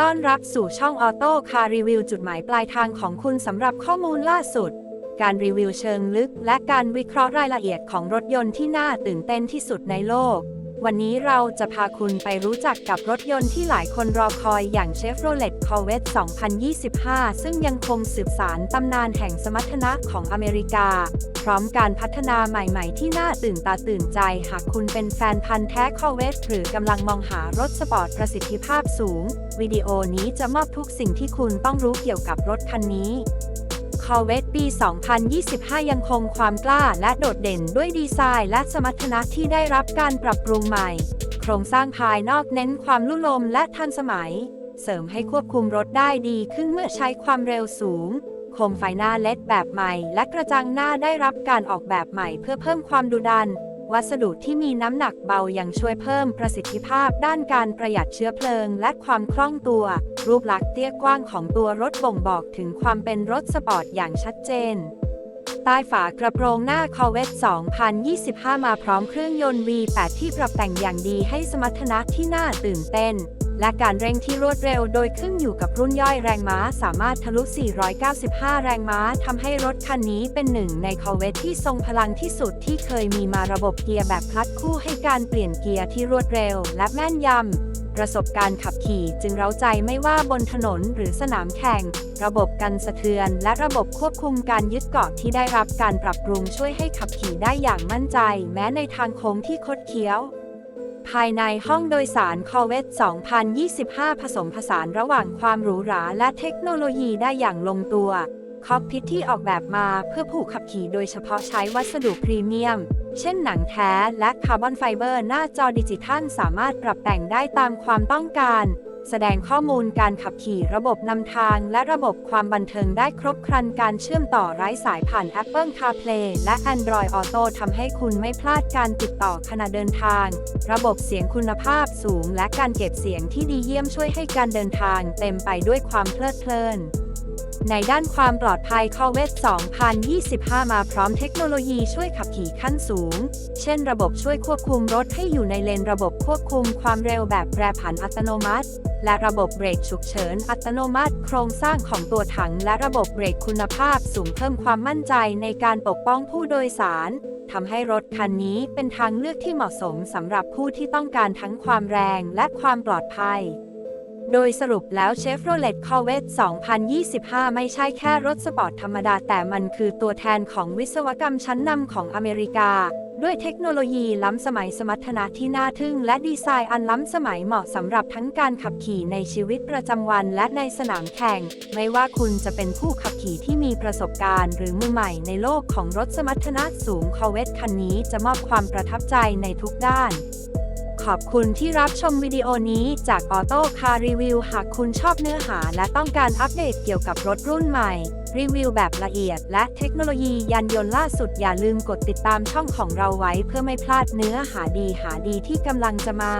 ต้อนรับสู่ช่องออโต้คารีวิวจุดหมายปลายทางของคุณสำหรับข้อมูลล่าสุด การรีวิวเชิงลึก และการวิเคราะห์รายละเอียดของรถยนต์ที่น่าตื่นเต้นที่สุดในโลก วันนี้เราจะพาคุณไปรู้จักกับรถยนต์ที่หลายคนรอคอยอย่าง Chevrolet Corvette 2025 ซึ่งยังคงสืบสารตำนานแห่งสมรรถนะของอเมริกา พร้อมการพัฒนาใหม่ๆที่น่าตื่นตาตื่นใจ หากคุณเป็นแฟนพันธ์แท้ Corvette หรือกำลังมองหารถสปอร์ตประสิทธิภาพสูง วิดีโอนี้จะมอบทุกสิ่งที่คุณต้องรู้เกี่ยวกับรถคันนี้ Corvette ปี 2025 ยังคงความกล้าและโดดเด่นด้วยดีไซน์และสมรรถนะที่ได้รับการปรับปรุงใหม่ โครงสร้างภายนอกเน้นความลุ่ลมและทันสมัย เสริมให้ควบคุมรถได้ดีขึ้นเมื่อใช้ความเร็วสูง โคมไฟหน้าเลดแบบใหม่ และกระจังหน้าได้รับการออกแบบใหม่เพื่อเพิ่มความดุดัน วัสดุที่มีน้ำหนักเบายังช่วยเพิ่มประสิทธิภาพด้านการประหยัดเชื้อเพลิงและความคล่องตัว รูปลักษณ์เตี้ยกว้างของตัวรถบ่งบอกถึงความเป็นรถสปอร์ตอย่างชัดเจนใต้ฝากระโปรงหน้า Corvette 2025 มาพร้อมเครื่องยนต์ V8 ที่ปรับแต่งอย่างดีให้สมรรถนะที่น่าตื่นเต้น และการเร่งที่รวดเร็วโดยขึ้นอยู่กับรุ่นย่อยแรงม้าสามารถทะลุ 495 แรงม้าทำให้รถคันนี้เป็นหนึ่งใน Corvette ที่ทรงพลังที่สุดที่เคยมีมาระบบเกียร์แบบคลัตช์คู่ให้การเปลี่ยนเกียร์ที่รวดเร็วและแม่นยำประสบการณ์ขับขี่จึงเร้าใจไม่ว่าบนถนนหรือสนามแข่ง ระบบกันสะเทือนและระบบควบคุมการยึดเกาะที่ได้รับการปรับปรุงช่วยให้ขับขี่ได้อย่างมั่นใจ แม้ในทางโค้งที่คดเคี้ยว ภายในห้องโดยสารคอเวต2025 ผสมผสานระหว่างความหรูหราและเทคโนโลยีได้อย่างลงตัว คอกพิทที่ออกแบบมาเพื่อผู้ขับขี่โดยเฉพาะใช้วัสดุพรีเมียม เช่นหนังแท้และคาร์บอนไฟเบอร์หน้าจอดิจิทัลสามารถปรับแต่งได้ตามความต้องการ แสดงข้อมูลการขับขี่ระบบนำทางและระบบความบันเทิงได้ครบครันการเชื่อมต่อไร้สายผ่าน Apple CarPlay และ Android Auto ทำให้คุณไม่พลาดการติดต่อขณะเดินทาง ระบบเสียงคุณภาพสูง และการเก็บเสียงที่ดีเยี่ยมช่วยให้การเดินทางเต็มไปด้วยความเพลิดเพลิน ในด้านความปลอดภัย Corvette 2025 มาพร้อมเทคโนโลยีช่วยขับขี่ขั้นสูง เช่นระบบช่วยควบคุมรถให้อยู่ในเลนระบบควบคุมความเร็วแบบแปรผันอัตโนมัติ และระบบเบรกฉุกเฉินอัตโนมัติ โครงสร้างของตัวถังและระบบเบรกคุณภาพสูงเพิ่มความมั่นใจในการปกป้องผู้โดยสารทำให้รถคันนี้เป็นทางเลือกที่เหมาะสมสำหรับผู้ที่ต้องการทั้งความแรงและความปลอดภัย โดยสรุปแล้ว Chevrolet Corvette 2025 ไม่ใช่แค่รถสปอร์ตธรรมดา แต่มันคือตัวแทนของวิศวกรรมชั้นนำของอเมริกา ด้วยเทคโนโลยีล้ำสมัยสมรรถนะที่น่าทึ่ง และดีไซน์อันล้ำสมัยเหมาะสำหรับทั้งการขับขี่ในชีวิตประจำวันและในสนามแข่ง ไม่ว่าคุณจะเป็นผู้ขับขี่ที่มีประสบการณ์ หรือมือใหม่ในโลกของรถสมรรถนะสูง Corvette คันนี้จะมอบความประทับใจในทุกด้าน ขอบคุณที่รับชมวิดีโอนี้จากออโต้คาร์รีวิวหากคุณชอบเนื้อหาและต้องการอัปเดตเกี่ยวกับรถรุ่นใหม่ รีวิวแบบละเอียด และเทคโนโลยียานยนต์ล่าสุดอย่าลืมกดติดตามช่องของเราไว้เพื่อไม่พลาดเนื้อหาดีหาดีที่กำลังจะมา